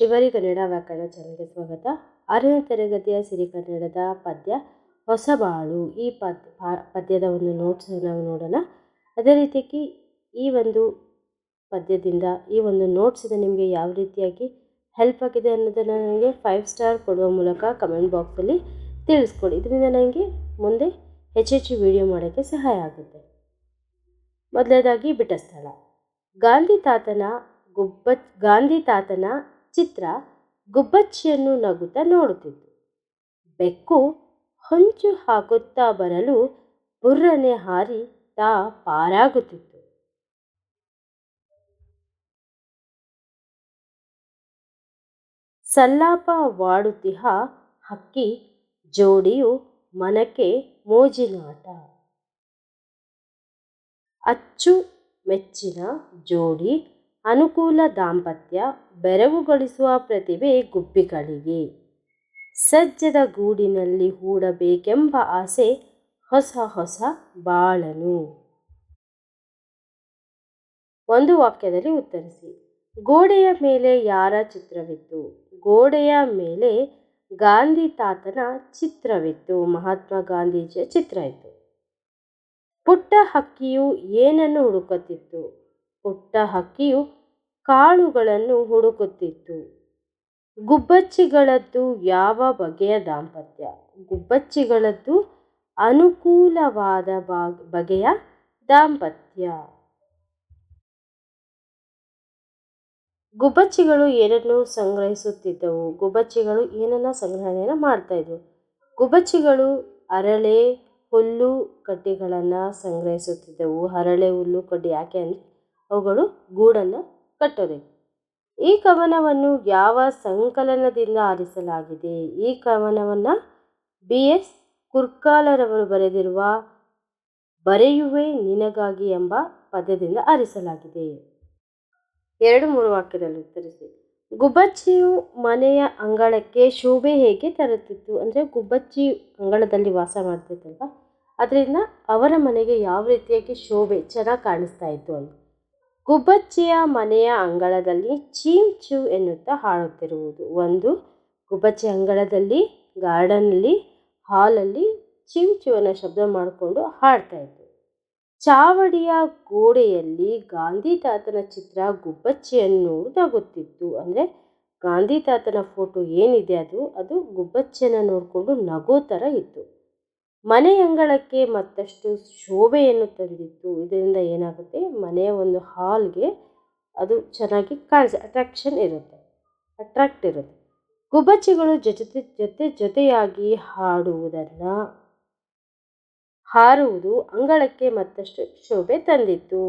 ಶ್ರೀವಾರಿ ಕನ್ನಡ ವ್ಯಾಕರಣ ಚಾನಲ್ಗೆ ಸ್ವಾಗತ. ಆರನೇ ತರಗತಿಯ ಸಿರಿ ಕನ್ನಡದ ಪದ್ಯ ಹೊಸಬಾಳು. ಈ ಪದ್ಯ ಪದ್ಯದ ಒಂದು ನೋಟ್ಸ್ ನಾವು ನೋಡೋಣ. ಅದೇ ರೀತಿಯಾಗಿ ಈ ಒಂದು ಪದ್ಯದಿಂದ ಈ ಒಂದು ನೋಟ್ಸಿಂದ ನಿಮಗೆ ಯಾವ ರೀತಿಯಾಗಿ ಹೆಲ್ಪ್ ಆಗಿದೆ ಅನ್ನೋದನ್ನು ನನಗೆ ಫೈವ್ ಸ್ಟಾರ್ ಕೊಡುವ ಮೂಲಕ ಕಮೆಂಟ್ ಬಾಕ್ಸಲ್ಲಿ ತಿಳಿಸ್ಕೊಡಿ. ಇದರಿಂದ ನನಗೆ ಮುಂದೆ ಹೆಚ್ಚೆಚ್ಚು ವಿಡಿಯೋ ಮಾಡೋಕ್ಕೆ ಸಹಾಯ ಆಗುತ್ತೆ. ಮೊದಲನೇದಾಗಿ ಬಿಟ್ಟ ಸ್ಥಳ ಗಾಂಧಿ ತಾತನ ಗುಬ್ಬ, ಗಾಂಧಿ ತಾತನ ಚಿತ್ರ ಗುಬ್ಬಚ್ಚಿಯನ್ನು ನಗುತ್ತಾ ನೋಡುತ್ತಿತ್ತು. ಬೆಕ್ಕು ಹೊಂಚು ಹಾಕುತ್ತಾ ಬರಲು ಬುರ್ರನೆ ಹಾರಿ ತಾ ಪಾರಾಗುತ್ತಿತ್ತು. ಸಲ್ಲಾಪವಾಡುತ್ತಿಹ ಹಕ್ಕಿ ಜೋಡಿಯು ಮನಕೆ ಮೋಜಿನಾಟ. ಅಚ್ಚು ಮೆಚ್ಚಿನ ಜೋಡಿ ಅನುಕೂಲ ದಾಂಪತ್ಯ ಬೆರಗುಗೊಳಿಸುವ ಪ್ರತಿಭೆ ಗುಬ್ಬಿಗಳಿಗೆ. ಸಜ್ಜದ ಗೂಡಿನಲ್ಲಿ ಹೂಡಬೇಕೆಂಬ ಆಸೆ ಹೊಸ ಹೊಸ ಬಾಳನು. ಒಂದು ವಾಕ್ಯದಲ್ಲಿ ಉತ್ತರಿಸಿ. ಗೋಡೆಯ ಮೇಲೆ ಯಾರ ಚಿತ್ರವಿತ್ತು? ಗೋಡೆಯ ಮೇಲೆ ಗಾಂಧಿ ತಾತನ ಚಿತ್ರವಿತ್ತು. ಮಹಾತ್ಮ ಗಾಂಧೀಜಿಯ ಚಿತ್ರ ಇತ್ತು. ಪುಟ್ಟ ಹಕ್ಕಿಯು ಏನನ್ನು ಹುಡುಕುತ್ತಿತ್ತು? ಪುಟ್ಟ ಹಕ್ಕಿಯು ಕಾಳುಗಳನ್ನು ಹುಡುಕುತ್ತಿತ್ತು. ಗುಬ್ಬಚ್ಚಿಗಳದ್ದು ಯಾವ ಬಗೆಯ ದಾಂಪತ್ಯ? ಗುಬ್ಬಚ್ಚಿಗಳದ್ದು ಅನುಕೂಲವಾದ ಬಗೆಯ ದಾಂಪತ್ಯ. ಗುಬ್ಬಚ್ಚಿಗಳು ಏನನ್ನು ಸಂಗ್ರಹಿಸುತ್ತಿದ್ದವು? ಗುಬ್ಬಚ್ಚಿಗಳು ಏನನ್ನ ಸಂಗ್ರಹಣೆಯನ್ನು ಮಾಡ್ತಾ ಇದ್ವು ಗುಬ್ಬಚ್ಚಿಗಳು ಅರಳೆ ಹುಲ್ಲು ಕಡ್ಡಿಗಳನ್ನು ಸಂಗ್ರಹಿಸುತ್ತಿದ್ದವು. ಹರಳೆ ಹುಲ್ಲು ಕಡ್ಡಿ ಯಾಕೆ ಅಂದರೆ ಅವುಗಳು ಗೂಡನ್ನು ಕಟ್ಟದೆ ಈ ಕವನವನ್ನು ಯಾವ ಸಂಕಲನದಿಂದ ಆರಿಸಲಾಗಿದೆ? ಈ ಕವನವನ್ನು ಬಿ. ಎಸ್. ಕುರ್ಕಾಲರವರು ಬರೆದಿರುವ ಬರೆಯುವೆ ನಿನಗಾಗಿ ಎಂಬ ಪದ್ಯದಿಂದ ಆರಿಸಲಾಗಿದೆ. ಎರಡು ಮೂರು ವಾಕ್ಯದಲ್ಲಿ ಉತ್ತರಿಸಿ. ಗುಬ್ಬಚ್ಚಿಯು ಮನೆಯ ಅಂಗಳಕ್ಕೆ ಶೋಭೆ ಹೇಗೆ ತರುತ್ತಿತ್ತು? ಅಂದರೆ ಗುಬ್ಬಚ್ಚಿ ಅಂಗಳದಲ್ಲಿ ವಾಸ ಮಾಡ್ತಿತ್ತಲ್ವ? ಅದರಿಂದ ಅವರ ಮನೆಗೆ ಯಾವ ರೀತಿಯಾಗಿ ಶೋಭೆ ಚೆನ್ನಾಗಿ ಕಾಣಿಸ್ತಾ ಇತ್ತು ಅಂತ. ಗುಬ್ಬಚ್ಚಿಯ ಮನೆಯ ಅಂಗಳದಲ್ಲಿ ಚೀಮ್ ಚೂ ಎನ್ನುತ್ತಾ ಹಾಡುತ್ತಿರುವುದು. ಒಂದು, ಗುಬ್ಬಚ್ಚಿ ಅಂಗಳದಲ್ಲಿ, ಗಾರ್ಡನ್ನಲ್ಲಿ, ಹಾಲಲ್ಲಿ ಚೀಮ್ ಚೂ ಅನ್ನೋ ಶಬ್ದ ಮಾಡಿಕೊಂಡು ಹಾಡ್ತಾ ಇತ್ತು ಚಾವಡಿಯ ಗೋಡೆಯಲ್ಲಿ ಗಾಂಧಿ ತಾತನ ಚಿತ್ರ ಗುಬ್ಬಚ್ಚಿಯನ್ನು ನೋಡಿದಾಗುತ್ತಿತ್ತು ಅಂದರೆ, ಗಾಂಧಿ ತಾತನ ಫೋಟೋ ಏನಿದೆ ಅದು? ಅದು ಗುಬ್ಬಚ್ಚಿಯನ್ನು ನೋಡಿಕೊಂಡು ನಗೋ ಥರ ಇತ್ತು. ಮನೆ ಅಂಗಳಕ್ಕೆ ಮತ್ತಷ್ಟು ಶೋಭೆಯನ್ನು ತಂದಿತ್ತು ಇದರಿಂದ ಏನಾಗುತ್ತೆ? ಮನೆಯ ಒಂದು ಹಾಲ್ಗೆ ಅದು ಚೆನ್ನಾಗಿ ಕಾಣಿಸ ಅಟ್ರಾಕ್ಷನ್ ಇರುತ್ತೆ ಅಟ್ರಾಕ್ಟ್ ಇರುತ್ತೆ. ಗುಬ್ಬಚ್ಚಿಗಳು ಜೊತೆ ಜೊತೆ, ಜೊತೆಯಾಗಿ ಹಾಡುವುದನ್ನು, ಹಾರುವುದು ಅಂಗಳಕ್ಕೆ ಮತ್ತಷ್ಟು ಶೋಭೆ ತಂದಿತ್ತು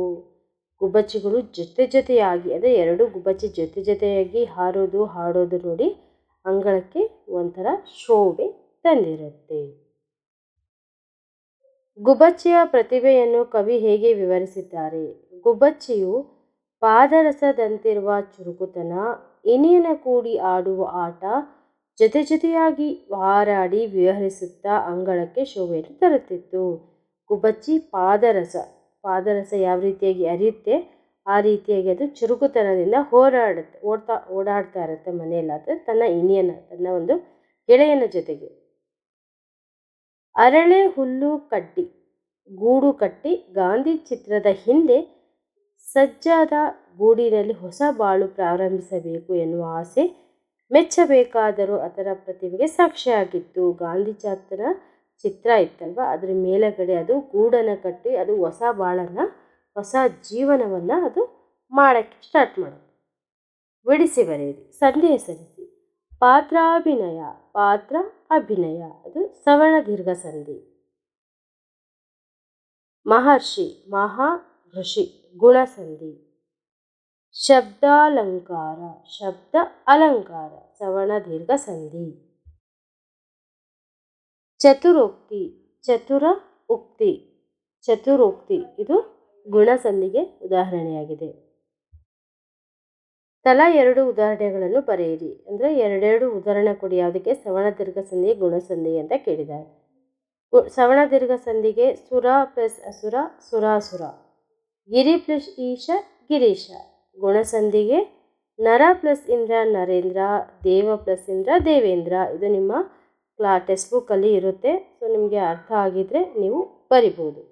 ಗುಬ್ಬಚ್ಚಿಗಳು ಜೊತೆ, ಜೊತೆಯಾಗಿ ಅಂದರೆ ಎರಡು ಗುಬ್ಬಚ್ಚಿ ಜೊತೆ, ಜೊತೆಯಾಗಿ ಹಾರೋದು, ಹಾಡೋದು ನೋಡಿ ಅಂಗಳಕ್ಕೆ ಒಂಥರ ಶೋಭೆ ತಂದಿರುತ್ತೆ. ಗುಬ್ಬಚ್ಚಿಯ ಪ್ರತಿಭೆಯನ್ನು ಕವಿ ಹೇಗೆ ವಿವರಿಸಿದ್ದಾರೆ? ಗುಬ್ಬಚ್ಚಿಯು ಪಾದರಸದಂತಿರುವ ಚುರುಕುತನ, ಇನಿಯನ ಕೂಡಿ ಆಡುವ ಆಟ, ಜೊತೆ ಜೊತೆಯಾಗಿ ಹಾರಾಡಿ ವಿಹರಿಸುತ್ತಾ ಅಂಗಳಕ್ಕೆ ಶೋಭೆಯನ್ನು ತರುತ್ತಿತ್ತು. ಗುಬ್ಬಚ್ಚಿ ಪಾದರಸ ಪಾದರಸ ಯಾವ ರೀತಿಯಾಗಿ ಅರಿಯುತ್ತೆ? ಆ ರೀತಿಯಾಗಿ ಅದು ಚುರುಕುತನದಿಂದ ಹೋರಾಡುತ್ತೆ, ಓಡ್ತಾ, ಓಡಾಡ್ತಾ ಇರುತ್ತೆ ಮನೆಯಲ್ಲಾದರೆ ತನ್ನ ಇನಿಯನ, ತನ್ನ ಒಂದು ಗೆಳೆಯನ ಜೊತೆಗೆ. ಅರಳೆ ಹುಲ್ಲು ಕಡ್ಡಿ, ಗೂಡು ಕಟ್ಟಿ, ಗಾಂಧಿ ಚಿತ್ರದ ಹಿಂದೆ ಸಜ್ಜಾದ ಗೂಡಿನಲ್ಲಿ ಹೊಸ ಬಾಳು ಪ್ರಾರಂಭಿಸಬೇಕು ಎನ್ನುವ ಆಸೆ ಮೆಚ್ಚಬೇಕಾದರೂ ಅದರ ಪ್ರತಿಭೆಗೆ ಸಾಕ್ಷಿಯಾಗಿತ್ತು. ಗಾಂಧಿ ಚಾತನ ಚಿತ್ರ ಇತ್ತಲ್ವ? ಅದರ ಮೇಲಗಡೆ ಅದು ಗೂಡನ್ನು ಕಟ್ಟಿ, ಅದು ಹೊಸ ಬಾಳನ್ನು, ಹೊಸ ಜೀವನವನ್ನು ಅದು ಮಾಡೋಕ್ಕೆ ಸ್ಟಾರ್ಟ್ ಮಾಡೋದು. ಬಿಡಿಸಿ ಬರೆಯಿರಿ. ಸಂಧಿ ಹೆಸರಿಸಿ ಪಾತ್ರಾಭಿನಯ, ಪಾತ್ರ ಅಭಿನಯ. ಅದು ಸವರ್ಣ ದೀರ್ಘ ಸಂಧಿ. ಮಹರ್ಷಿ, ಮಹಾ ಋಷಿ ಗುಣಸಂಧಿ ಶಬ್ದಾಲಂಕಾರ, ಶಬ್ದ ಅಲಂಕಾರ, ಸವರ್ಣ ದೀರ್ಘ ಸಂಧಿ. ಚತುರೋಕ್ತಿ, ಚತುರ ಉಕ್ತಿ. ಚತುರೋಕ್ತಿ, ಇದು ಗುಣಸಂಧಿಗೆ ಉದಾಹರಣೆಯಾಗಿದೆ. ತಲಾ ಎರಡು ಉದಾಹರಣೆಗಳನ್ನು ಬರೆಯಿರಿ. ಅಂದರೆ ಎರಡೆರಡು ಉದಾಹರಣೆ ಕೊಡಿ. ಯಾವುದಕ್ಕೆ? ಸವರ್ಣ ದೀರ್ಘ ಸಂಧಿ ಗುಣಸಂಧಿ ಅಂತ ಕೇಳಿದ್ದಾರೆ. ಸವರ್ಣ ದೀರ್ಘ ಸಂಧಿಗೆ ಸುರ ಪ್ಲಸ್ ಅಸುರ ಸುರಾಸುರ ಗಿರಿ ಪ್ಲಸ್ ಈಶ, ಗಿರೀಶ. ಗುಣಸಂಧಿಗೆ ನರ ಪ್ಲಸ್ ಇಂದ್ರ, ನರೇಂದ್ರ. ದೇವ ಪ್ಲಸ್ ಇಂದ್ರ, ದೇವೇಂದ್ರ. ಇದು ನಿಮ್ಮ ಕ್ಲಾ, ಟೆಕ್ಸ್ಟ್ ಬುಕ್ಕಲ್ಲಿ ಇರುತ್ತೆ. ಸೊ, ನಿಮಗೆ ಅರ್ಥ ಆಗಿದ್ದರೆ ನೀವು ಬರಿಬೋದು.